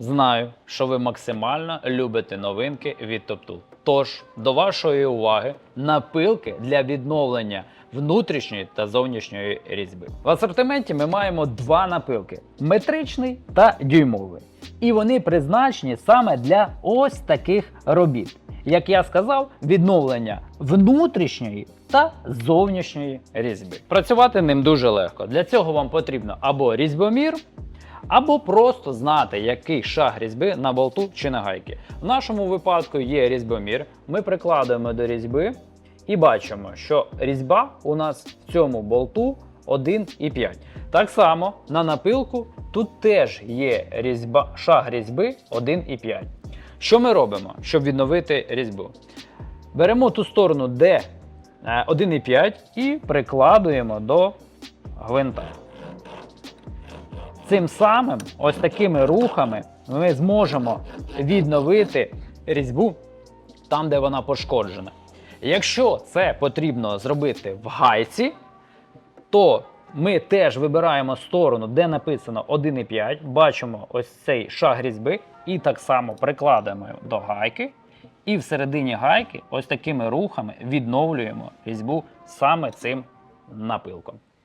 Знаю, що ви максимально любите новинки від TopTool. Тож до вашої уваги напилки для відновлення внутрішньої та зовнішньої різьби. В асортименті ми маємо два напилки: метричний та дюймовий. І вони призначені саме для ось таких робіт. Як я сказав, відновлення внутрішньої та зовнішньої різьби. Працювати ним дуже легко. Для цього вам потрібно або різьбомір, або просто знати, який шаг різьби на болту чи на гайки. В нашому випадку є різьбомір. Ми прикладуємо до різьби і бачимо, що різьба у нас в цьому болту 1,5. Так само на напилку тут теж є різьба, шаг різьби 1,5. Що ми робимо, щоб відновити різьбу? Беремо ту сторону, де е, 1,5 і прикладуємо до гвинта. Цим самим, ось такими рухами, ми зможемо відновити різьбу там, де вона пошкоджена. Якщо це потрібно зробити в гайці, то ми теж вибираємо сторону, де написано 1,5, бачимо ось цей шаг різьби, і так само прикладаємо до гайки. І всередині гайки ось такими рухами відновлюємо різьбу саме цим напилком.